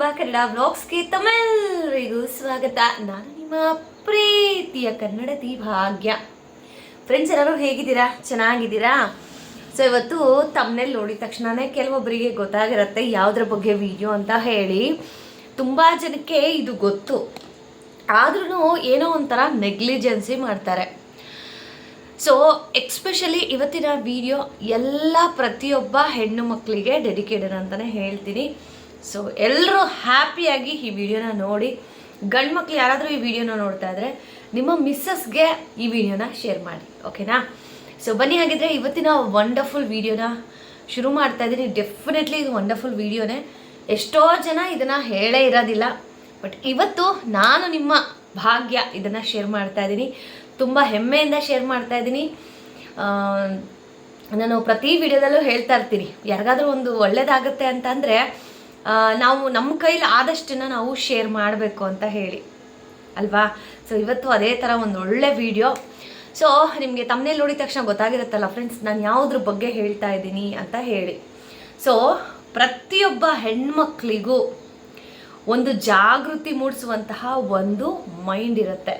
ಕುಟುಂಬ ಕನ್ನಡ ವ್ಲಾಗ್ಸ್ಗೆ ತಮ್ಮೆಲ್ಲರಿಗೂ ಸ್ವಾಗತ. ನಾನು ನಿಮ್ಮ ಪ್ರೀತಿಯ ಕನ್ನಡತಿ ಭಾಗ್ಯ. ಫ್ರೆಂಡ್ಸ್ ಎಲ್ಲರೂ ಹೇಗಿದ್ದೀರಾ? ಚೆನ್ನಾಗಿದ್ದೀರಾ? ಸೊ ಇವತ್ತು ತಮ್ಮನೇಲಿ ನೋಡಿದ ತಕ್ಷಣನೇ ಕೆಲವೊಬ್ಬರಿಗೆ ಗೊತ್ತಾಗಿರುತ್ತೆ ಯಾವುದ್ರ ಬಗ್ಗೆ ವಿಡಿಯೋ ಅಂತ ಹೇಳಿ. ತುಂಬ ಜನಕ್ಕೆ ಇದು ಗೊತ್ತು. ಆದ್ರೂ ಏನೋ ಒಂಥರ ನೆಗ್ಲಿಜೆನ್ಸಿ ಮಾಡ್ತಾರೆ. ಸೊ ಎಕ್ಸ್ಪೆಷಲಿ ಇವತ್ತಿನ ವಿಡಿಯೋ ಎಲ್ಲ ಪ್ರತಿಯೊಬ್ಬ ಹೆಣ್ಣು ಮಕ್ಕಳಿಗೆ ಡೆಡಿಕೇಟೆಡ್ ಅಂತಲೇ ಹೇಳ್ತೀನಿ. ಸೊ ಎಲ್ಲರೂ ಹ್ಯಾಪಿಯಾಗಿ ಈ ವಿಡಿಯೋನ ನೋಡಿ, ಗಂಡು ಮಕ್ಳು ಯಾರಾದರೂ ಈ ವಿಡಿಯೋನ ನೋಡ್ತಾ ಇದ್ರೆ, ನಿಮ್ಮ ಮಿಸ್ಸಸ್ಗೆ ಈ ವಿಡಿಯೋನ ಶೇರ್ ಮಾಡಿ ಓಕೆನಾ ಸೊ ಬನ್ನಿ ಹಾಗಿದ್ರೆ ಇವತ್ತಿನ ವಂಡರ್ಫುಲ್ ವಿಡಿಯೋನ ಶುರು ಮಾಡ್ತಾ ಇದ್ದೀನಿ ಡೆಫಿನೆಟ್ಲಿ ಇದು ವಂಡರ್ಫುಲ್ ವಿಡಿಯೋನೇ ಎಷ್ಟೋ ಜನ ಇದನ್ನು ಹೇಳೇ ಇರೋದಿಲ್ಲ ಬಟ್ ಇವತ್ತು ನಾನು ನಿಮ್ಮ ಭಾಗ್ಯ ಇದನ್ನು ಶೇರ್ ಮಾಡ್ತಾ ಇದ್ದೀನಿ ತುಂಬ ಹೆಮ್ಮೆಯಿಂದ ಶೇರ್ ಮಾಡ್ತಾ ಇದ್ದೀನಿ ನಾನು ಪ್ರತಿ ವಿಡಿಯೋದಲ್ಲೂ ಹೇಳ್ತಾ ಇರ್ತೀನಿ. ಯಾರಿಗಾದ್ರೂ ಒಂದು ಒಳ್ಳೇದಾಗುತ್ತೆ ಅಂತಂದರೆ ನಾವು ನಮ್ಮ ಕೈಲಿ ಆದಷ್ಟನ್ನು ನಾವು ಶೇರ್ ಮಾಡಬೇಕು ಅಂತ ಹೇಳಿ. ಅಲ್ವಾ? ಸೊ ಇವತ್ತು ಅದೇ ಥರ ಒಂದು ಒಳ್ಳೆ ವಿಡಿಯೋ ಸೊ ನಿಮಗೆ ತಮ್ಮನೇಲಿ ನೋಡಿದ ತಕ್ಷಣ ಗೊತ್ತಾಗಿರುತ್ತಲ್ಲ ಫ್ರೆಂಡ್ಸ್ ನಾನು ಯಾವುದ್ರ ಬಗ್ಗೆ ಹೇಳ್ತಾ ಇದ್ದೀನಿ ಅಂತ ಹೇಳಿ. ಸೊ ಪ್ರತಿಯೊಬ್ಬ ಹೆಣ್ಮಕ್ಳಿಗೂ ಒಂದು ಜಾಗೃತಿ ಮೂಡಿಸುವಂತಹ ಒಂದು ಮೈಂಡ್ ಇರುತ್ತೆ.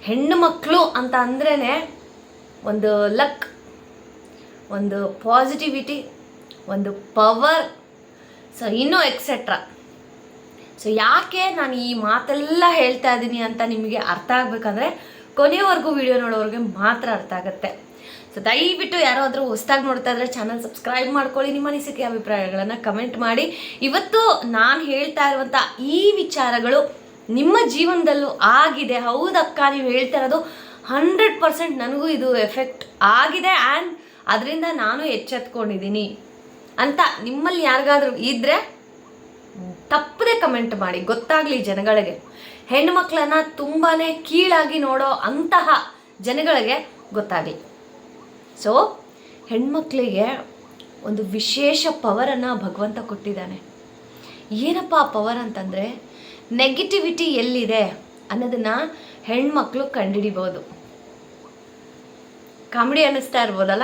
ಹೆಣ್ಣು ಮಕ್ಕಳು ಅಂತ ಅಂದ್ರೇ ಒಂದು ಲಕ್ ಒಂದು ಪಾಸಿಟಿವಿಟಿ ಒಂದು ಪವರ್ ಸೊ ಇನ್ನೂ ಎಕ್ಸೆಟ್ರಾ ಸೊ ಯಾಕೆ ನಾನು ಈ ಮಾತೆಲ್ಲ ಹೇಳ್ತಾ ಇದ್ದೀನಿ ಅಂತ ನಿಮಗೆ ಅರ್ಥ ಆಗಬೇಕಂದ್ರೆ ಕೊನೆಯವರೆಗೂ ವಿಡಿಯೋ ನೋಡೋರಿಗೆ ಮಾತ್ರ ಅರ್ಥ ಆಗುತ್ತೆ. ಸೊ ದಯವಿಟ್ಟು ಯಾರಾದರೂ ಹೊಸದಾಗಿ ನೋಡ್ತಾ ಇದ್ರೆ ಚಾನಲ್ ಸಬ್ಸ್ಕ್ರೈಬ್ ಮಾಡ್ಕೊಳ್ಳಿ, ನಿಮ್ಮ ಅನಿಸಿಕೆ ಅಭಿಪ್ರಾಯಗಳನ್ನು ಕಮೆಂಟ್ ಮಾಡಿ. ಇವತ್ತು ನಾನು ಹೇಳ್ತಾ ಇರುವಂಥ ಈ ವಿಚಾರಗಳು ನಿಮ್ಮ ಜೀವನದಲ್ಲೂ ಆಗಿದೆ. ಹೌದಕ್ಕ, ನೀವು ಹೇಳ್ತಾ ಇರೋದು ಹಂಡ್ರೆಡ್ ಪರ್ಸೆಂಟ್ ನನಗೂ ಇದು ಎಫೆಕ್ಟ್ ಆಗಿದೆ ಆ್ಯಂಡ್ ಅದರಿಂದ ನಾನು ಎಚ್ಚೆತ್ಕೊಂಡಿದ್ದೀನಿ ಅಂತ ನಿಮ್ಮಲ್ಲಿ ಯಾರಿಗಾದ್ರೂ ಇದ್ರೆ ತಪ್ಪದೆ ಕಮೆಂಟ್ ಮಾಡಿ. ಗೊತ್ತಾಗ್ಲಿ ಜನಗಳಿಗೆ. ಹೆಣ್ಮಕ್ಳನ್ನ ತುಂಬಾ ಕೀಳಾಗಿ ನೋಡೋ ಅಂತಹ ಜನಗಳಿಗೆ ಗೊತ್ತಾಗಲಿ. ಸೊ ಹೆಣ್ಮಕ್ಳಿಗೆ ಒಂದು ವಿಶೇಷ ಪವರನ್ನು ಭಗವಂತ ಕೊಟ್ಟಿದ್ದಾನೆ. ಏನಪ್ಪ ಆ ಪವರ್ ಅಂತಂದರೆ ನೆಗೆಟಿವಿಟಿ ಎಲ್ಲಿದೆ ಅನ್ನೋದನ್ನು ಹೆಣ್ಮಕ್ಳು ಕಂಡುಹಿಡಿಬೋದು. ಕಾಮಿಡಿ ಅನ್ನಿಸ್ತಾ ಇರ್ಬೋದಲ್ಲ?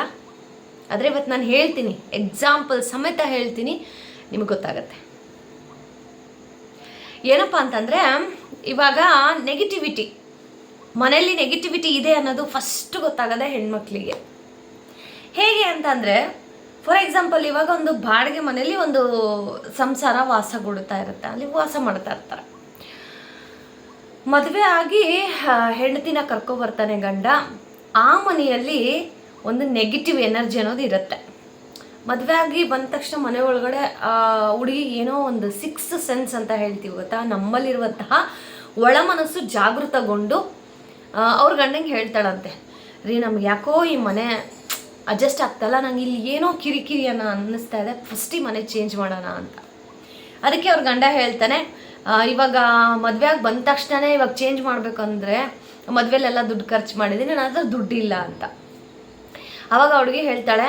ಆದರೆ ಇವತ್ತು ನಾನು ಹೇಳ್ತೀನಿ ಎಕ್ಸಾಂಪಲ್ ಸಮೇತ ಹೇಳ್ತೀನಿ, ನಿಮಗೆ ಗೊತ್ತಾಗತ್ತೆ. ಏನಪ್ಪ ಅಂತಂದರೆ, ಇವಾಗ ನೆಗೆಟಿವಿಟಿ ಮನೆಯಲ್ಲಿ ನೆಗೆಟಿವಿಟಿ ಇದೆ ಅನ್ನೋದು ಫಸ್ಟ್ ಗೊತ್ತಾಗದೆ ಹೆಣ್ಮಕ್ಳಿಗೆ. ಹೇಗೆ ಅಂತಂದರೆ ಫಾರ್ ಎಕ್ಸಾಂಪಲ್ ಇವಾಗ ಒಂದು ಬಾಡಿಗೆ ಮನೆಯಲ್ಲಿ ಒಂದು ಸಂಸಾರ ವಾಸಗೊಡ್ತಾ ಇರುತ್ತೆ, ಅಲ್ಲಿ ವಾಸ ಮಾಡ್ತಾ ಇರ್ತಾರೆ. ಮದುವೆ ಆಗಿ ಹೆಂಡತಿನ ಕರ್ಕೊಬರ್ತಾನೆ ಗಂಡ, ಆ ಮನೆಯಲ್ಲಿ ಒಂದು ನೆಗೆಟಿವ್ ಎನರ್ಜಿ ಅನ್ನೋದು ಇರುತ್ತೆ. ಮದುವೆ ಆಗಿ ಬಂದ ತಕ್ಷಣ ಮನೆ ಒಳಗಡೆ ಹುಡುಗಿ ಏನೋ ಒಂದು ಸಿಕ್ಸ್ ಸೆನ್ಸ್ ಅಂತ ಹೇಳ್ತೀವಿ ಗೊತ್ತಾ? ನಮ್ಮಲ್ಲಿರುವಂತಹ ಒಳ ಮನಸ್ಸು ಜಾಗೃತಗೊಂಡು ಅವ್ರ ಗಂಡಂಗೆ ಹೇಳ್ತಾಳಂತೆ, ರೀ ನಮ್ಗೆ ಯಾಕೋ ಈ ಮನೆ ಅಡ್ಜಸ್ಟ್ ಆಗ್ತಲ್ಲ, ನಂಗೆ ಇಲ್ಲಿ ಏನೋ ಕಿರಿಕಿರಿ ಅನ್ನೋ ಅನ್ನಿಸ್ತಾ ಇದೆ ಫಸ್ಟ್ ಈ ಮನೆ ಚೇಂಜ್ ಮಾಡೋಣ ಅಂತ. ಅದಕ್ಕೆ ಅವ್ರ ಗಂಡ ಹೇಳ್ತಾನೆ ಇವಾಗ ಮದುವೆ ಆಗಿ ಬಂದ ತಕ್ಷಣನೇ ಇವಾಗ ಚೇಂಜ್ ಮಾಡಬೇಕಂದ್ರೆ ಮದುವೆಲೆಲ್ಲ ದುಡ್ಡು ಖರ್ಚು ಮಾಡಿದ್ದೀನಿ, ನನ್ನ ಹತ್ರ ದುಡ್ಡಿಲ್ಲ ಅಂತ. ಅವಾಗ ಹುಡುಗಿ ಹೇಳ್ತಾಳೆ,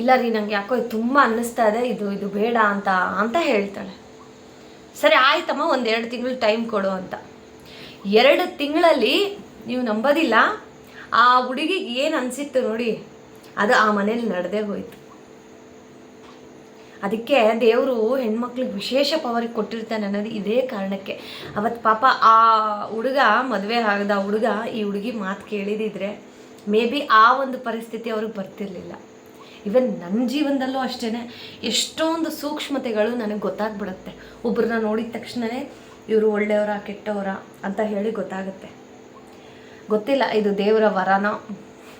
ಇಲ್ಲ ರೀ, ನಂಗೆ ಯಾಕೋ ಇದು ತುಂಬ ಅನ್ನಿಸ್ತಾ ಇದೆ, ಇದು ಇದು ಬೇಡ ಅಂತ ಅಂತ ಹೇಳ್ತಾಳೆ. ಸರಿ, ಆಯ್ತಮ್ಮ ಒಂದು ಎರಡು ತಿಂಗಳು ಟೈಮ್ ಕೊಡು ಅಂತ. ಎರಡು ತಿಂಗಳಲ್ಲಿ ನೀವು ನಂಬೋದಿಲ್ಲ, ಆ ಹುಡುಗಿಗೆ ಏನು ಅನಿಸಿತ್ತು ನೋಡಿ, ಅದು ಆ ಮನೇಲಿ ನಡೆದೇ ಹೋಯಿತು. ಅದಕ್ಕೆ ದೇವರು ಹೆಣ್ಮಕ್ಳಿಗೆ ವಿಶೇಷ ಪವರ್ ಕೊಟ್ಟಿರ್ತಾನೆ ಅನ್ನೋದು ಇದೇ ಕಾರಣಕ್ಕೆ. ಅವತ್ತು ಪಾಪ ಆ ಹುಡುಗ, ಮದುವೆ ಆಗದ ಹುಡುಗ ಈ ಹುಡುಗಿ ಮಾತು ಕೇಳಿದಿದ್ರೆ ಮೇ ಬಿ ಆ ಒಂದು ಪರಿಸ್ಥಿತಿ ಅವ್ರಿಗೆ ಬರ್ತಿರ್ಲಿಲ್ಲ. ಇವನ್ ನನ್ನ ಜೀವನದಲ್ಲೂ ಅಷ್ಟೇ ಎಷ್ಟೊಂದು ಸೂಕ್ಷ್ಮತೆಗಳು ನನಗೆ ಗೊತ್ತಾಗ್ಬಿಡುತ್ತೆ. ಒಬ್ಬರನ್ನ ನೋಡಿದ ತಕ್ಷಣವೇ ಇವರು ಒಳ್ಳೆಯವರ, ಕೆಟ್ಟವರ ಅಂತ ಹೇಳಿ ಗೊತ್ತಾಗುತ್ತೆ. ಗೊತ್ತಿಲ್ಲ ಇದು ದೇವರ ವರನೋ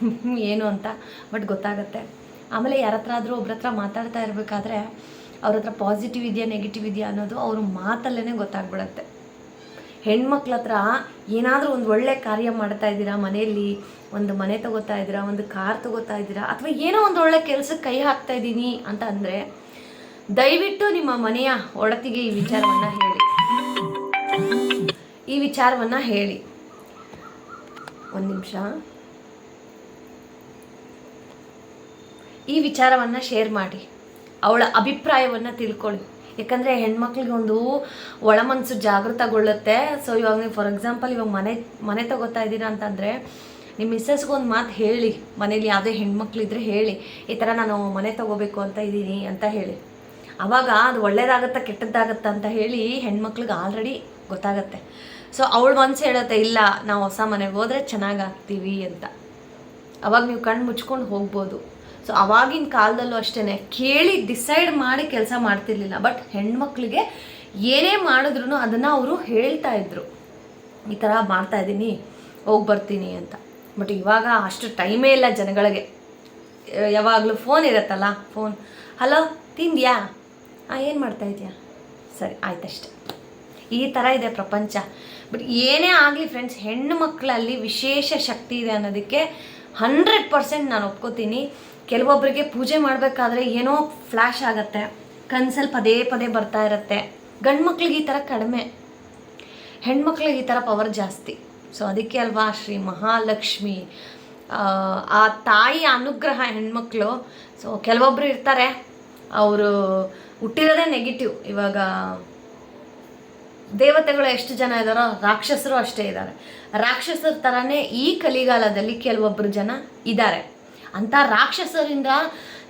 ಏನು ಅಂತ ಬಟ್ ಗೊತ್ತಾಗುತ್ತೆ. ಆಮೇಲೆ ಯಾರ ಹತ್ರ ಆದರೂ ಒಬ್ರ ಹತ್ರ ಮಾತಾಡ್ತಾ ಇರಬೇಕಾದ್ರೆ ಅವ್ರ ಹತ್ರ ಪಾಸಿಟಿವ್ ಇದೆಯಾ ನೆಗೆಟಿವ್ ಇದೆಯಾ ಅನ್ನೋದು ಅವ್ರ ಮಾತಲ್ಲೇ ಗೊತ್ತಾಗ್ಬಿಡತ್ತೆ. ಹೆಣ್ಮಕ್ಳ ಹತ್ರ ಏನಾದರೂ ಒಂದು ಒಳ್ಳೆ ಕಾರ್ಯ ಮಾಡ್ತಾ ಇದ್ದೀರಾ ಮನೆಯಲ್ಲಿ? ಒಂದು ಮನೆ ತಗೋತಾ ಇದ್ದೀರಾ? ಒಂದು ಕಾರ್ ತಗೋತಾ ಇದ್ದೀರಾ? ಅಥವಾ ಏನೋ ಒಂದು ಒಳ್ಳೆ ಕೆಲಸಕ್ಕೆ ಕೈ ಹಾಕ್ತಾ ಇದ್ದೀನಿ ಅಂತ ಅಂದರೆ ದಯವಿಟ್ಟು ನಿಮ್ಮ ಮನೆಯ ಒಡತಿಗೆ ಈ ವಿಚಾರವನ್ನು ಹೇಳಿ. ಈ ವಿಚಾರವನ್ನು ಹೇಳಿ. ಒಂದು ನಿಮಿಷ. ಈ ವಿಚಾರವನ್ನು ಶೇರ್ ಮಾಡಿ. ಅವಳ ಅಭಿಪ್ರಾಯವನ್ನು ತಿಳ್ಕೊಳ್ಳಿ. ಯಾಕಂದರೆ ಹೆಣ್ಮಕ್ಳಿಗೆ ಒಂದು ಒಳ ಮನಸ್ಸು ಜಾಗೃತಗೊಳ್ಳುತ್ತೆ. ಸೊ ಇವಾಗ ನೀವು ಫಾರ್ ಎಕ್ಸಾಂಪಲ್ ಇವಾಗ ಮನೆ ಮನೆ ತಗೋತಾ ಇದ್ದೀರಾ ಅಂತಂದರೆ ನಿಮ್ಮ ಮಿಸ್ಸಸ್ಗೆ ಒಂದು ಮಾತು ಹೇಳಿ. ಮನೇಲಿ ಯಾವುದೇ ಹೆಣ್ಮಕ್ಳಿದ್ರೆ ಹೇಳಿ. ಈ ಥರ ನಾನು ಮನೆ ತಗೋಬೇಕು ಅಂತ ಇದ್ದೀನಿ ಅಂತ ಹೇಳಿ. ಅವಾಗ ಅದು ಒಳ್ಳೇದಾಗತ್ತಾ ಕೆಟ್ಟದ್ದಾಗತ್ತಾ ಅಂತ ಹೇಳಿ ಹೆಣ್ಮಕ್ಳಿಗೆ ಆಲ್ರೆಡಿ ಗೊತ್ತಾಗತ್ತೆ. ಸೊ ಅವಳು ಮನ್ಸು ಹೇಳುತ್ತೆ, ಇಲ್ಲ, ನಾವು ಹೊಸ ಮನೆಗೆ ಹೋದರೆ ಚೆನ್ನಾಗಾಗ್ತೀವಿ ಅಂತ. ಅವಾಗ ನೀವು ಕಣ್ಣು ಮುಚ್ಕೊಂಡು ಹೋಗ್ಬೋದು. ಸೊ ಅವಾಗಿನ ಕಾಲದಲ್ಲೂ ಅಷ್ಟೇ ಕೇಳಿ ಡಿಸೈಡ್ ಮಾಡಿ ಕೆಲಸ ಮಾಡ್ತಿರ್ಲಿಲ್ಲ. ಬಟ್ ಹೆಣ್ಮಕ್ಳಿಗೆ ಏನೇ ಮಾಡಿದ್ರು ಅದನ್ನು ಅವರು ಹೇಳ್ತಾ ಇದ್ರು. ಈ ಥರ ಮಾಡ್ತಾ ಇದ್ದೀನಿ ಹೋಗಿ ಬರ್ತೀನಿ ಅಂತ. ಬಟ್ ಇವಾಗ ಅಷ್ಟು ಟೈಮೇ ಇಲ್ಲ ಜನಗಳಿಗೆ. ಯಾವಾಗಲೂ ಫೋನ್ ಇರುತ್ತಲ್ಲ ಫೋನ್ ಹಲೋ ತಿಂದ್ಯಾ? ಹಾಂ ಏನು ಮಾಡ್ತಾ ಇದೆಯಾ? ಸರಿ, ಆಯ್ತಷ್ಟೆ. ಈ ಥರ ಇದೆ ಪ್ರಪಂಚ. ಬಟ್ ಏನೇ ಆಗಲಿ ಫ್ರೆಂಡ್ಸ್ ಹೆಣ್ಣು ಮಕ್ಕಳಲ್ಲಿ ವಿಶೇಷ ಶಕ್ತಿ ಇದೆ ಅನ್ನೋದಕ್ಕೆ ಹಂಡ್ರೆಡ್ ಪರ್ಸೆಂಟ್ ನಾನು ಒಪ್ಕೋತೀನಿ. ಕೆಲವೊಬ್ಬರಿಗೆ ಪೂಜೆ ಮಾಡಬೇಕಾದ್ರೆ ಏನೋ ಫ್ಲ್ಯಾಶ್ ಆಗುತ್ತೆ. ಕನ್ಸಲ್ಲಿ ಪದೇ ಪದೇ ಬರ್ತಾ ಇರುತ್ತೆ. ಗಂಡು ಮಕ್ಳಿಗೆ ಈ ಥರ ಕಡಿಮೆ. ಹೆಣ್ಮಕ್ಳಿಗೆ ಈ ಥರ ಪವರ್ ಜಾಸ್ತಿ. ಸೊ ಅದಕ್ಕೆ ಅಲ್ವಾ ಶ್ರೀ ಮಹಾಲಕ್ಷ್ಮಿ ಆ, ತಾಯಿ ಅನುಗ್ರಹ ಹೆಣ್ಮಕ್ಳು ಸೊ ಕೆಲವೊಬ್ರು ಇರ್ತಾರೆ. ಅವರು ಹುಟ್ಟಿರೋದೇ ನೆಗೆಟಿವ್ ಇವಾಗ ದೇವತೆಗಳು ಎಷ್ಟು ಜನ ಇದ್ದಾರೋ ರಾಕ್ಷಸರು ಅಷ್ಟೇ ಇದ್ದಾರೆ. ರಾಕ್ಷಸರ ಥರನೇ ಈ ಕಲಿಗಾಲದಲ್ಲಿ ಕೆಲವೊಬ್ಬರು ಜನ ಇದ್ದಾರೆ. ಅಂಥ ರಾಕ್ಷಸರಿಂದ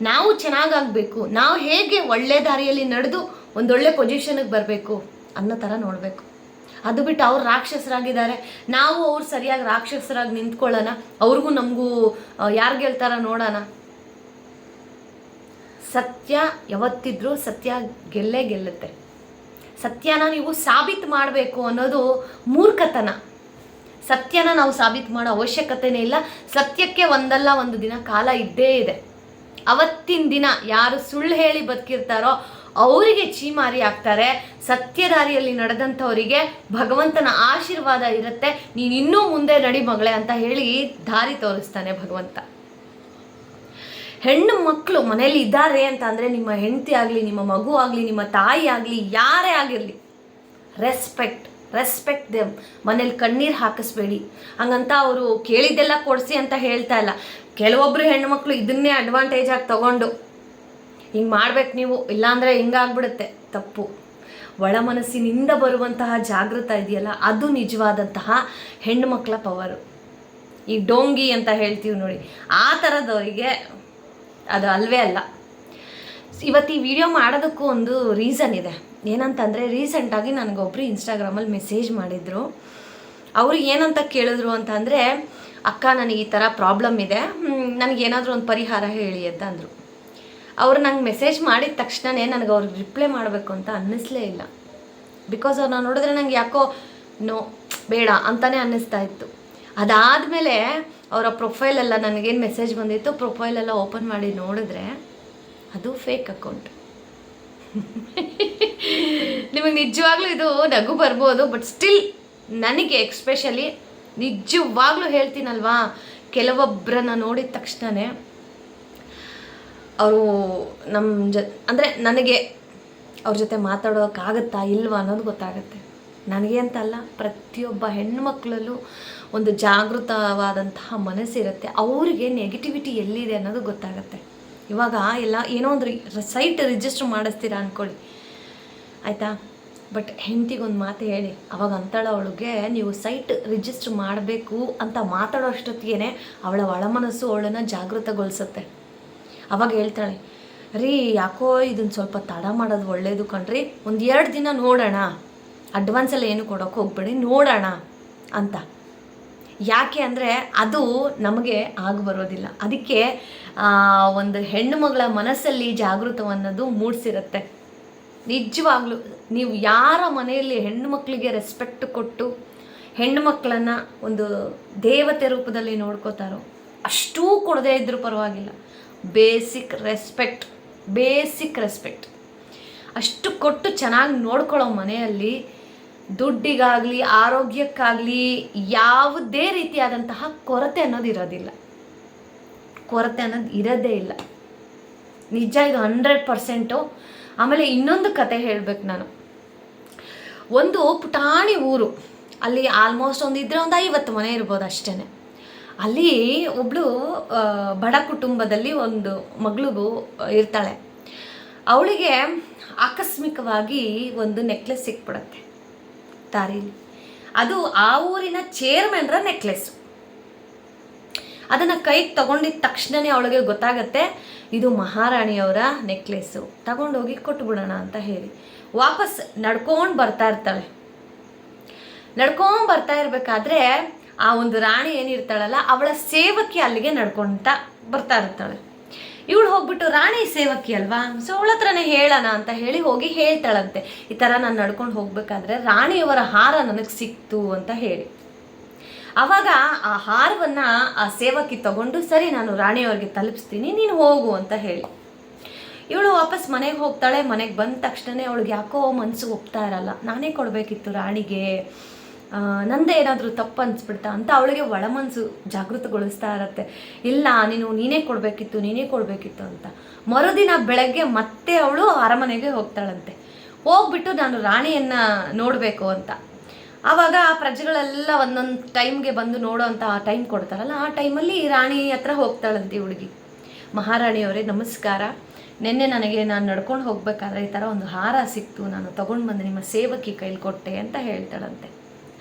ನಾವು ಚೆನ್ನಾಗಾಗಬೇಕು. ನಾವು ಹೇಗೆ ಒಳ್ಳೆ ದಾರಿಯಲ್ಲಿ ನಡೆದು ಒಂದೊಳ್ಳೆ ಪೊಸಿಷನ್ಗೆ ಬರಬೇಕು ಅನ್ನೋ ಥರ ನೋಡಬೇಕು. ಅದು ಬಿಟ್ಟು ಅವ್ರು ರಾಕ್ಷಸರಾಗಿದ್ದಾರೆ. ನಾವು ಅವ್ರು ಸರಿಯಾಗಿ ರಾಕ್ಷಸರಾಗಿ ನಿಂತ್ಕೊಳ್ಳೋಣ. ಅವ್ರಿಗೂ ನಮಗೂ ಯಾರು ಗೆಲ್ತಾರ ನೋಡೋಣ. ಸತ್ಯ ಯಾವತ್ತಿದ್ರೂ ಸತ್ಯ ಗೆಲ್ಲೇ ಗೆಲ್ಲುತ್ತೆ. ಸತ್ಯನ ನೀವು ಸಾಬೀತು ಮಾಡಬೇಕು ಅನ್ನೋದು ಮೂರ್ಖತನ. ಸತ್ಯನ ನಾವು ಸಾಬೀತು ಮಾಡೋ ಅವಶ್ಯಕತೆನೇ ಇಲ್ಲ. ಸತ್ಯಕ್ಕೆ ಒಂದಲ್ಲ ಒಂದು ದಿನ ಕಾಲ ಇದ್ದೇ ಇದೆ. ಅವತ್ತಿನ ದಿನ ಯಾರು ಸುಳ್ಳು ಹೇಳಿ ಬದುಕಿರ್ತಾರೋ ಅವರಿಗೆ ಚೀಮಾರಿ ಆಗ್ತಾರೆ. ಸತ್ಯದಾರಿಯಲ್ಲಿ ನಡೆದಂಥವರಿಗೆ ಭಗವಂತನ ಆಶೀರ್ವಾದ ಇರುತ್ತೆ. ನೀನು ಇನ್ನೂ ಮುಂದೆ ನಡಿ ಮಗಳೇ ಅಂತ ಹೇಳಿ ದಾರಿ ತೋರಿಸ್ತಾನೆ ಭಗವಂತ. ಹೆಣ್ಣು ಮಕ್ಕಳು ಮನೇಲಿ ಇದ್ದಾರೆ ಅಂತ ಅಂದರೆ ನಿಮ್ಮ ಹೆಂಡತಿ ಆಗಲಿ, ನಿಮ್ಮ ಮಗು ಆಗಲಿ, ನಿಮ್ಮ ತಾಯಿ ಆಗಲಿ, ಯಾರೇ ಆಗಿರಲಿ ರೆಸ್ಪೆಕ್ಟ್ ರೆಸ್ಪೆಕ್ಟ್ ದೆಮ್ ಮನೇಲಿ ಕಣ್ಣೀರು ಹಾಕಿಸ್ಬೇಡಿ. ಹಂಗಂತ ಅವರು ಕೇಳಿದ್ದೆಲ್ಲ ಕೊಡಿಸಿ ಅಂತ ಹೇಳ್ತಾ ಇಲ್ಲ. ಕೆಲವೊಬ್ಬರು ಹೆಣ್ಮಕ್ಳು ಇದನ್ನೇ ಅಡ್ವಾಂಟೇಜ್ ಆಗಿ ತಗೊಂಡು. ಹಿಂಗೆ ಮಾಡ್ಬೇಕು ನೀವು, ಇಲ್ಲಾಂದರೆ ಹಿಂಗಾಗ್ಬಿಡುತ್ತೆ. ತಪ್ಪು. ಒಳ ಮನಸ್ಸಿನಿಂದ ಬರುವಂತಹ ಜಾಗೃತ ಇದೆಯಲ್ಲ, ಅದು ನಿಜವಾದಂತಹ ಹೆಣ್ಮಕ್ಳ ಪವರು ಈ ಡೋಂಗಿ ಅಂತ ಹೇಳ್ತೀವಿ ನೋಡಿ. ಆ ಥರದವರಿಗೆ ಅದು ಅಲ್ವೇ ಅಲ್ಲ. ಇವತ್ತು ಈ ವಿಡಿಯೋ ಮಾಡೋದಕ್ಕೂ ಒಂದು ರೀಸನ್ ಇದೆ. ಏನಂತಂದರೆ ರೀಸೆಂಟಾಗಿ ನನಗೊಬ್ಬರು ಇನ್ಸ್ಟಾಗ್ರಾಮಲ್ಲಿ ಮೆಸೇಜ್ ಮಾಡಿದರು. ಅವರು ಏನಂತ ಕೇಳಿದ್ರು ಅಂತಂದರೆ, ಅಕ್ಕ, ನನಗೆ ಈ ಥರ ಪ್ರಾಬ್ಲಮ್ ಇದೆ. ನನಗೇನಾದರೂ ಒಂದು ಪರಿಹಾರ ಹೇಳಿ ಅಂತ ಅಂದರು. ಅವ್ರು ನಂಗೆ ಮೆಸೇಜ್ ಮಾಡಿದ ತಕ್ಷಣವೇ ನನಗೆ ಅವ್ರಿಗೆ ರಿಪ್ಲೈ ಮಾಡಬೇಕು ಅಂತ ಅನ್ನಿಸ್ಲೇ ಇಲ್ಲ. ಬಿಕಾಸ್ ಅವ್ರನ್ನ ನೋಡಿದ್ರೆ ನಂಗೆ ಯಾಕೋ ನೋ ಬೇಡ ಅಂತಲೇ ಅನ್ನಿಸ್ತಾ ಇತ್ತು. ಅದಾದಮೇಲೆ ಅವರ ಪ್ರೊಫೈಲೆಲ್ಲ ನನಗೇನು ಮೆಸೇಜ್ ಬಂದಿತ್ತು ಪ್ರೊಫೈಲೆಲ್ಲ ಓಪನ್ ಮಾಡಿ ನೋಡಿದ್ರೆ ಅದು ಫೇಕ್ ಅಕೌಂಟ್ ನಿಮಗೆ ನಿಜವಾಗ್ಲೂ ಇದು ನಗು ಬರ್ಬೋದು ಬಟ್ ಸ್ಟಿಲ್ ನನಗೆ ಎಕ್ಸ್ಪೆಷಲಿ ನಿಜವಾಗ್ಲೂ ಹೇಳ್ತೀನಲ್ವಾ? ಕೆಲವೊಬ್ಬರನ್ನ ನೋಡಿದ ತಕ್ಷಣವೇ ಅವರು ನಮ್ಮ ಜ, ಅಂದರೆ ನನಗೆ ಅವ್ರ ಜೊತೆ ಮಾತಾಡೋಕ್ಕಾಗತ್ತಾ ಇಲ್ವಾ ಅನ್ನೋದು ಗೊತ್ತಾಗುತ್ತೆ. ನನಗೆ ಅಂತಲ್ಲ ಪ್ರತಿಯೊಬ್ಬ ಹೆಣ್ಮಕ್ಳಲ್ಲೂ ಒಂದು ಜಾಗೃತವಾದಂತಹ ಮನಸ್ಸಿರುತ್ತೆ. ಅವರಿಗೆ ನೆಗೆಟಿವಿಟಿ ಎಲ್ಲಿದೆ ಅನ್ನೋದು ಗೊತ್ತಾಗುತ್ತೆ. ಇವಾಗ ಎಲ್ಲ ಏನೋ ಒಂದು ಸೈಟ್ ರಿಜಿಸ್ಟರ್ ಮಾಡಿಸ್ತೀರಾ ಅಂದ್ಕೊಳ್ಳಿ ಆಯಿತಾ? ಬಟ್ ಹೆಂಡ್ತಿಗೊಂದು ಮಾತು ಹೇಳಿ. ಅವಾಗ ಅಂತಾಳ ಅವಳಿಗೆ ನೀವು ಸೈಟ್ ರಿಜಿಸ್ಟರ್ ಮಾಡಬೇಕು ಅಂತ ಮಾತಾಡೋ ಅಷ್ಟೊತ್ತಿಗೆ ಅವಳ ಒಳಮನಸ್ಸು ಅವಳನ್ನು ಜಾಗೃತಗೊಳಿಸುತ್ತೆ. ಅವಾಗ ಹೇಳ್ತಾಳೆ, ರೀ, ಯಾಕೋ ಇದನ್ನು ಸ್ವಲ್ಪ ತಡ ಮಾಡೋದು ಒಳ್ಳೇದು ಕಣ್ರಿ. ಒಂದು ಎರಡು ದಿನ ನೋಡೋಣ. ಅಡ್ವಾನ್ಸ್ ಎಲ್ಲ ಏನು ಕೊಡೋಕೆ ಹೋಗ್ಬೇಡಿ, ನೋಡೋಣ ಅಂತ. ಯಾಕೆ ಅಂದರೆ ಅದು ನಮಗೆ ಆಗ ಬರೋದಿಲ್ಲ. ಅದಕ್ಕೆ ಒಂದು ಹೆಣ್ಣು ಮಗಳ ಮನಸ್ಸಲ್ಲಿ ಜಾಗೃತವನ್ನೋದು ಮೂಡಿಸಿರುತ್ತೆ. ನಿಜವಾಗ್ಲೂ ನೀವು ಯಾರ ಮನೆಯಲ್ಲಿ ಹೆಣ್ಣು ಮಕ್ಕಳಿಗೆ ರೆಸ್ಪೆಕ್ಟ್ ಕೊಟ್ಟು, ಹೆಣ್ಣು ಮಕ್ಕಳನ್ನು ಒಂದು ದೇವತೆ ರೂಪದಲ್ಲಿ ನೋಡ್ಕೋತಾರೋ, ಅಷ್ಟೂ ಕೊಡದೇ ಇದ್ದರೂ ಪರವಾಗಿಲ್ಲ. ಬೇಸಿಕ್ ರೆಸ್ಪೆಕ್ಟ್ ಬೇಸಿಕ್ ರೆಸ್ಪೆಕ್ಟ್ ಅಷ್ಟು ಕೊಟ್ಟು ಚೆನ್ನಾಗಿ ನೋಡ್ಕೊಳ್ಳೋ ಮನೆಯಲ್ಲಿ ದುಡ್ಡಿಗಾಗಲಿ, ಆರೋಗ್ಯಕ್ಕಾಗಲಿ ಯಾವುದೇ ರೀತಿಯಾದಂತಹ ಕೊರತೆ ಅನ್ನೋದು ಇರೋದಿಲ್ಲ. ಕೊರತೆ ಅನ್ನೋದು ಇರೋದೇ ಇಲ್ಲ. ನಿಜ ಇದು ಹಂಡ್ರೆಡ್ ಪರ್ಸೆಂಟು. ಆಮೇಲೆ ಇನ್ನೊಂದು ಕತೆ ಹೇಳಬೇಕು ನಾನು. ಒಂದು ಪುಟಾಣಿ ಊರು. ಅಲ್ಲಿ ಆಲ್ಮೋಸ್ಟ್ ಒಂದು ಇದ್ರೆ ಒಂದು ಐವತ್ತು ಮನೆ ಇರ್ಬೋದು ಅಷ್ಟೇ ಅಲ್ಲಿ ಒಬ್ಬಳು ಬಡ ಕುಟುಂಬದಲ್ಲಿ ಒಂದು ಮಗಳಿಗೂ ಇರ್ತಾಳೆ. ಅವಳಿಗೆ ಆಕಸ್ಮಿಕವಾಗಿ ಒಂದು ನೆಕ್ಲೆಸ್ ಸಿಕ್ಬಿಡತ್ತೆ. ದಾರೀಲಿ ಅದು ಆ ಊರಿನ ಚೇರ್ಮನ್ರ ನೆಕ್ಲೆಸ್ ಅದನ್ನು ಕೈಗೆ ತಗೊಂಡಿದ್ದ ತಕ್ಷಣನೇ ಅವಳಿಗೆ ಗೊತ್ತಾಗತ್ತೆ, ಇದು ಮಹಾರಾಣಿಯವರ ನೆಕ್ಲೆಸ್ಸು ತಗೊಂಡೋಗಿ ಕೊಟ್ಬಿಡೋಣ ಅಂತ ಹೇಳಿ. ವಾಪಸ್ ನಡ್ಕೊಂಡು ಬರ್ತಾ ಇರ್ತಾಳೆ. ನಡ್ಕೊಂಡು ಬರ್ತಾ ಇರಬೇಕಾದ್ರೆ ಆ ಒಂದು ರಾಣಿ ಏನಿರ್ತಾಳಲ್ಲ, ಅವಳ ಸೇವಕಿ ಅಲ್ಲಿಗೆ ನಡ್ಕೊತಾ ಬರ್ತಾ ಇರ್ತಾಳೆ. ಇವಳು ಹೋಗ್ಬಿಟ್ಟು ರಾಣಿ ಸೇವಕಿ ಅಲ್ವಾ? ಸೊ ಅವಳ ಹತ್ರನೇ ಹೇಳೋಣ ಅಂತ ಹೇಳಿ ಹೋಗಿ ಹೇಳ್ತಾಳಂತೆ. ಈ ಥರ ನಾನು ನಡ್ಕೊಂಡು ಹೋಗ್ಬೇಕಾದ್ರೆ ರಾಣಿಯವರ ಹಾರ ನನಗೆ ಸಿಕ್ತು ಅಂತ ಹೇಳಿ. ಆವಾಗ ಆ ಹಾರವನ್ನು ಆ ಸೇವಕಿ ತಗೊಂಡು, ಸರಿ, ನಾನು ರಾಣಿಯವ್ರಿಗೆ ತಲುಪಿಸ್ತೀನಿ, ನೀನು ಹೋಗು ಅಂತ ಹೇಳಿ. ಇವಳು ವಾಪಸ್ ಮನೆಗೆ ಹೋಗ್ತಾಳೆ, ಮನೆಗೆ ಬಂದ ತಕ್ಷಣನೇ ಅವಳಿಗೆ ಯಾಕೋ ಮನಸ್ಸು ಒಪ್ತಾ ಇರಲ್ಲ. ನಾನೇ ಕೊಡಬೇಕಿತ್ತು ರಾಣಿಗೆ. ನಂದೇ ಏನಾದರೂ ತಪ್ಪು ಅನಿಸ್ಬಿಡ್ತಾ ಅಂತ ಅವಳಿಗೆ ಒಳಮನಸ್ಸು ಜಾಗೃತಗೊಳಿಸ್ತಾ ಇರತ್ತೆ. ಇಲ್ಲ, ನೀನು ನೀನೇ ಕೊಡಬೇಕಿತ್ತು ನೀನೇ ಕೊಡಬೇಕಿತ್ತು ಅಂತ. ಮರುದಿನ ಬೆಳಗ್ಗೆ ಮತ್ತೆ ಅವಳು ಅರಮನೆಗೆ ಹೋಗ್ತಾಳಂತೆ. ಹೋಗ್ಬಿಟ್ಟು ನಾನು ರಾಣಿಯನ್ನ ನೋಡಬೇಕು ಅಂತ. ಆವಾಗ ಆ ಪ್ರಜೆಗಳೆಲ್ಲ ಒಂದೊಂದು ಟೈಮ್ಗೆ ಬಂದು ನೋಡೋ ಅಂತ ಆ ಟೈಮ್ ಕೊಡ್ತಾರಲ್ಲ, ಆ ಟೈಮಲ್ಲಿ ರಾಣಿ ಹತ್ರ ಹೋಗ್ತಾಳಂತೆ ಹುಡುಗಿ. ಮಹಾರಾಣಿಯವರೇ, ನಮಸ್ಕಾರ. ನಿನ್ನೆ ನನಗೆ ನಾನು ನಡ್ಕೊಂಡು ಹೋಗ್ಬೇಕಾದ್ರೆ ಈ ಥರ ಒಂದು ಹಾರ ಸಿಕ್ತು. ನಾನು ತಗೊಂಡು ಬಂದು ನಿಮ್ಮ ಸೇವಕಿ ಕೈಲಿ ಕೊಟ್ಟೆ ಅಂತ ಹೇಳ್ತಾಳಂತೆ.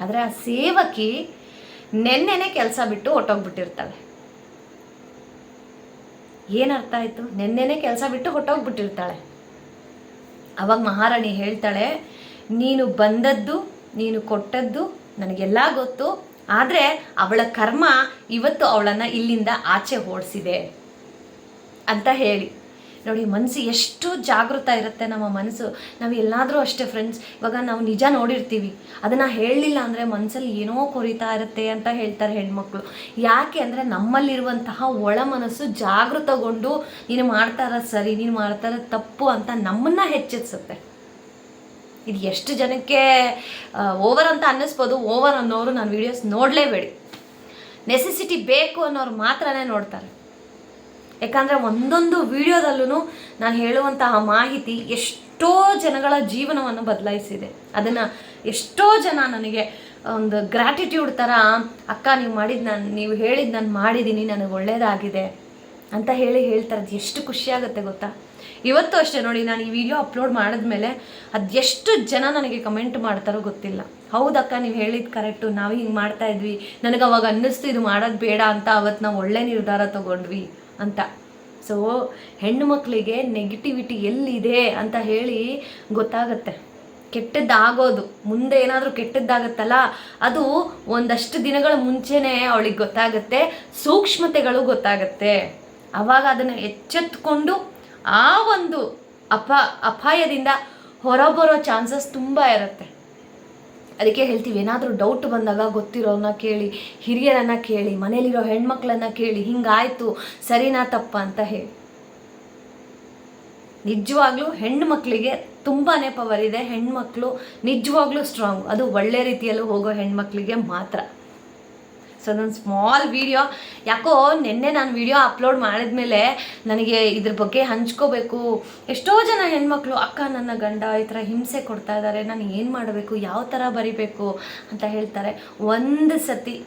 ಆದರೆ ಆ ಸೇವಕಿ ನೆನ್ನೆನೆ ಕೆಲಸ ಬಿಟ್ಟು ಹೊಟ್ಟೋಗ್ಬಿಟ್ಟಿರ್ತಾಳೆ ಏನರ್ಥ ಆಯಿತು? ನೆನ್ನೆನೆ ಕೆಲಸ ಬಿಟ್ಟು ಹೊಟ್ಟೋಗ್ಬಿಟ್ಟಿರ್ತಾಳೆ ಅವಾಗ ಮಹಾರಾಣಿ ಹೇಳ್ತಾಳೆ, ನೀನು ಬಂದದ್ದು, ನೀನು ಕೊಟ್ಟದ್ದು ನನಗೆಲ್ಲ ಗೊತ್ತು. ಆದರೆ ಅವಳ ಕರ್ಮ ಇವತ್ತು ಅವಳನ್ನು ಇಲ್ಲಿಂದ ಆಚೆ ಓಡಿಸಿದೆ. ಅಂತ ಹೇಳಿ. ನೋಡಿ ಮನಸ್ಸು ಎಷ್ಟು ಜಾಗೃತ ಇರುತ್ತೆ ನಮ್ಮ ಮನಸ್ಸು. ನಾವು ಎಲ್ಲಾದರೂ ಅಷ್ಟೇ ಫ್ರೆಂಡ್ಸ್ ಇವಾಗ ನಾವು ನಿಜ ನೋಡಿರ್ತೀವಿ. ಅದನ್ನು ಹೇಳಲಿಲ್ಲ ಅಂದರೆ ಮನಸ್ಸಲ್ಲಿ ಏನೋ ಕೊರಿತಾ ಇರುತ್ತೆ ಅಂತ ಹೇಳ್ತಾರೆ ಹೆಣ್ಮಕ್ಳು. ಯಾಕೆ ಅಂದರೆ ನಮ್ಮಲ್ಲಿರುವಂತಹ ಒಳ ಮನಸ್ಸು ಜಾಗೃತಗೊಂಡು, ನೀನು ಮಾಡ್ತಾ ಇರೋದು ಸರಿ, ನೀನು ಮಾಡ್ತಾರ ತಪ್ಪು ಅಂತ ನಮ್ಮನ್ನು ಹೆಚ್ಚಿಸುತ್ತೆ. ಇದು ಎಷ್ಟು ಜನಕ್ಕೆ ಓವರ್ ಅಂತ ಅನ್ನಿಸ್ಬೋದು ಓವರ್ ಅನ್ನೋರು ನಾನು ವೀಡಿಯೋಸ್ ನೋಡಲೇಬೇಡಿ. ನೆಸೆಸಿಟಿ ಬೇಕು ಅನ್ನೋರು ಮಾತ್ರನೇ ನೋಡ್ತಾರೆ. ಯಾಕಂದರೆ ಒಂದೊಂದು ವಿಡಿಯೋದಲ್ಲೂ ನಾನು ಹೇಳುವಂತಹ ಮಾಹಿತಿ ಎಷ್ಟೋ ಜನಗಳ ಜೀವನವನ್ನು ಬದಲಾಯಿಸಿದೆ. ಅದನ್ನು ಎಷ್ಟೋ ಜನ ನನಗೆ ಒಂದು ಗ್ರ್ಯಾಟಿಟ್ಯೂಡ್ ಥರ ಅಕ್ಕ, ನೀವು ಮಾಡಿದ ನಾನು, ನೀವು ಹೇಳಿದ್ದು ನಾನು ಮಾಡಿದ್ದೀನಿ ನನಗೆ ಒಳ್ಳೆಯದಾಗಿದೆ ಅಂತ ಹೇಳಿ ಹೇಳ್ತಾರೆ. ಅದು ಎಷ್ಟು ಖುಷಿಯಾಗುತ್ತೆ ಗೊತ್ತಾ? ಇವತ್ತು ಅಷ್ಟೇ ನೋಡಿ, ನಾನು ಈ ವಿಡಿಯೋ ಅಪ್ಲೋಡ್ ಮಾಡಿದ್ಮೇಲೆ ಅದೆಷ್ಟು ಜನ ನನಗೆ ಕಮೆಂಟ್ ಮಾಡ್ತಾರೋ ಗೊತ್ತಿಲ್ಲ. ಹೌದಕ್ಕ, ನೀವು ಹೇಳಿದ್ದು ಕರೆಕ್ಟು, ನಾವು ಹಿಂಗೆ ಮಾಡ್ತಾ ಇದ್ವಿ. ನನಗೆ ಅವಾಗ ಅನ್ನಿಸ್ತು, ಇದು ಮಾಡೋದು ಬೇಡ ಅಂತ ಅವತ್ತು ನಾವು ಒಳ್ಳೆ ನಿರ್ಧಾರ ತಗೊಂಡ್ವಿ. ಅಂತ. ಸೊ ಹೆಣ್ಣು ಮಕ್ಕಳಿಗೆ ನೆಗೆಟಿವಿಟಿ ಎಲ್ಲಿದೆ ಅಂತ ಹೇಳಿ ಗೊತ್ತಾಗತ್ತೆ. ಕೆಟ್ಟದ್ದಾಗೋದು. ಮುಂದೆ ಏನಾದರೂ ಕೆಟ್ಟದ್ದಾಗತ್ತಲ್ಲ, ಅದು ಒಂದಷ್ಟು ದಿನಗಳ ಮುಂಚೆನೇ ಅವಳಿಗೆ ಗೊತ್ತಾಗುತ್ತೆ. ಸೂಕ್ಷ್ಮತೆಗಳು ಗೊತ್ತಾಗತ್ತೆ. ಆವಾಗ ಅದನ್ನು ಎಚ್ಚೆತ್ಕೊಂಡು ಆ ಒಂದು ಅಪ, ಅಪಾಯದಿಂದ ಹೊರಬರೋ ಚಾನ್ಸಸ್ ತುಂಬ ಇರುತ್ತೆ. ಅದಕ್ಕೆ ಹೇಳ್ತೀವಿ, ಏನಾದರೂ ಡೌಟ್ ಬಂದಾಗ ಗೊತ್ತಿರೋರನ್ನ ಕೇಳಿ, ಹಿರಿಯರನ್ನ ಕೇಳಿ ಮನೇಲಿರೋ ಹೆಣ್ಮಕ್ಳನ್ನ ಕೇಳಿ, ಹಿಂಗಾಯ್ತು, ಸರಿನಾ ತಪ್ಪ ಅಂತ ಹೇಳಿ. ನಿಜವಾಗ್ಲೂ ಹೆಣ್ಣು ತುಂಬಾ ಪವರ್ ಇದೆ, ಹೆಣ್ಮಕ್ಳು ನಿಜವಾಗ್ಲೂ ಸ್ಟ್ರಾಂಗ್ ಅದು ಒಳ್ಳೆ ರೀತಿಯಲ್ಲೂ ಹೋಗೋ ಹೆಣ್ಮಕ್ಳಿಗೆ ಮಾತ್ರ. ಸೊ ನನ್ನ ಸ್ಮಾಲ್ ವಿಡಿಯೋ. ಯಾಕೋ ನಿನ್ನೆ ನಾನು ವಿಡಿಯೋ ಅಪ್ಲೋಡ್ ಮಾಡಿದ್ಮೇಲೆ ನನಗೆ ಇದ್ರ ಬಗ್ಗೆ ಹಂಚ್ಕೋಬೇಕು. ಎಷ್ಟೋ ಜನ ಹೆಣ್ಮಕ್ಳು, ಅಕ್ಕ, ನನ್ನ ಗಂಡ ಈ ಥರ ಹಿಂಸೆ ಕೊಡ್ತಾ ಇದ್ದಾರೆ ನಾನು ಏನು ಮಾಡಬೇಕು? ಯಾವ ಥರ ಬರಿಬೇಕು? ಅಂತ ಹೇಳ್ತಾರೆ. ಒಂದು ಸತಿ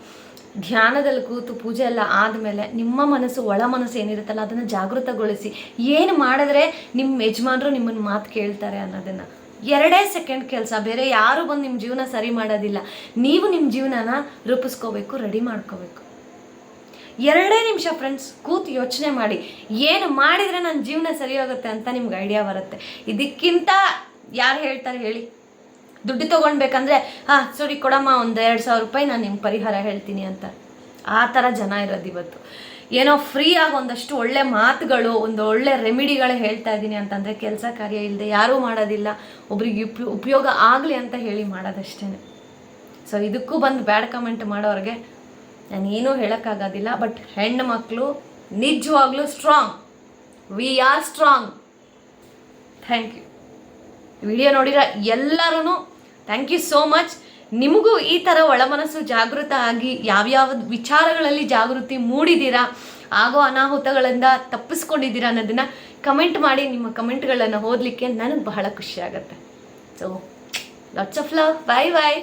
ಧ್ಯಾನದಲ್ಲಿ ಕೂತು ಪೂಜೆ ಎಲ್ಲ ಆದಮೇಲೆ ನಿಮ್ಮ ಮನಸ್ಸು, ಒಳ ಮನಸ್ಸು ಏನಿರುತ್ತಲ್ಲ, ಅದನ್ನು ಜಾಗೃತಗೊಳಿಸಿ. ಏನು ಮಾಡಿದ್ರೆ ನಿಮ್ಮ ಯಜಮಾನರು ನಿಮ್ಮನ್ನು ಮಾತು ಕೇಳ್ತಾರೆ ಅನ್ನೋದನ್ನು. ಎರಡೇ ಸೆಕೆಂಡ್ ಕೆಲಸ, ಬೇರೆ ಯಾರು ಬಂದು ನಿಮ್ಮ ಜೀವನ ಸರಿ ಮಾಡೋದಿಲ್ಲ. ನೀವು ನಿಮ್ಮ ಜೀವನನ ರೂಪಿಸ್ಕೋಬೇಕು, ರೆಡಿ ಮಾಡ್ಕೋಬೇಕು. ಎರಡೇ ನಿಮಿಷ ಫ್ರೆಂಡ್ಸ್ ಕೂತು ಯೋಚನೆ ಮಾಡಿ. ಏನು ಮಾಡಿದರೆ ನನ್ನ ಜೀವನ ಸರಿ ಹೋಗುತ್ತೆ ಅಂತ ನಿಮ್ಗೆ ಐಡಿಯಾ ಬರುತ್ತೆ. ಇದಕ್ಕಿಂತ ಯಾರು ಹೇಳ್ತಾರೆ ಹೇಳಿ. ದುಡ್ಡು ತೊಗೊಳ್ಬೇಕಂದ್ರೆ ಹಾಂ, ಸರಿ ಕೊಡಮ್ಮ, ಒಂದು ಎರಡು ಸಾವಿರ ರೂಪಾಯಿ ನಾನು ನಿಮ್ಗೆ ಪರಿಹಾರ ಹೇಳ್ತೀನಿ ಅಂತ. ಆ ಥರ ಜನ ಇರೋದು ಇವತ್ತು. ಏನೋ ಫ್ರೀಯಾಗಿ ಒಂದಷ್ಟು ಒಳ್ಳೆ ಮಾತುಗಳು, ಒಂದು ಒಳ್ಳೆ ರೆಮಿಡಿಗಳು ಹೇಳ್ತಾ ಇದ್ದೀನಿ ಅಂತಂದರೆ ಕೆಲಸ ಕಾರ್ಯ ಇಲ್ಲದೆ ಯಾರೂ ಮಾಡೋದಿಲ್ಲ. ಒಬ್ರಿಗೆ ಉಪ, ಉಪಯೋಗ ಆಗಲಿ ಅಂತ ಹೇಳಿ ಮಾಡೋದಷ್ಟೇ ಸೊ ಇದಕ್ಕೂ ಬಂದು ಬ್ಯಾಡ್ ಕಮೆಂಟ್ ಮಾಡೋರಿಗೆ ನಾನೇನೂ ಹೇಳೋಕ್ಕಾಗೋದಿಲ್ಲ ಬಟ್ ಹೆಣ್ಣು ಮಕ್ಕಳು ನಿಜವಾಗ್ಲೂ strong we are strong thank you video ನೋಡಿರೋ ಎಲ್ಲರೂ ಥ್ಯಾಂಕ್ ಯು ಸೋ ಮಚ್ ನಿಮಗೂ ಈ ಥರ ಒಳಮನಸ್ಸು ಜಾಗೃತ ಆಗಿ ಯಾವ್ಯಾವ ವಿಚಾರಗಳಲ್ಲಿ ಜಾಗೃತಿ ಮೂಡಿದ್ದೀರಾ, ಆಗೋ ಅನಾಹುತಗಳಿಂದ ತಪ್ಪಿಸ್ಕೊಂಡಿದ್ದೀರಾ ಅನ್ನೋದನ್ನು ಕಮೆಂಟ್ ಮಾಡಿ, ನಿಮ್ಮ ಕಮೆಂಟ್ಗಳನ್ನು ಓದಲಿಕ್ಕೆ ನನಗೆ ಬಹಳ ಖುಷಿ ಆಗುತ್ತೆ. So lots of love bye bye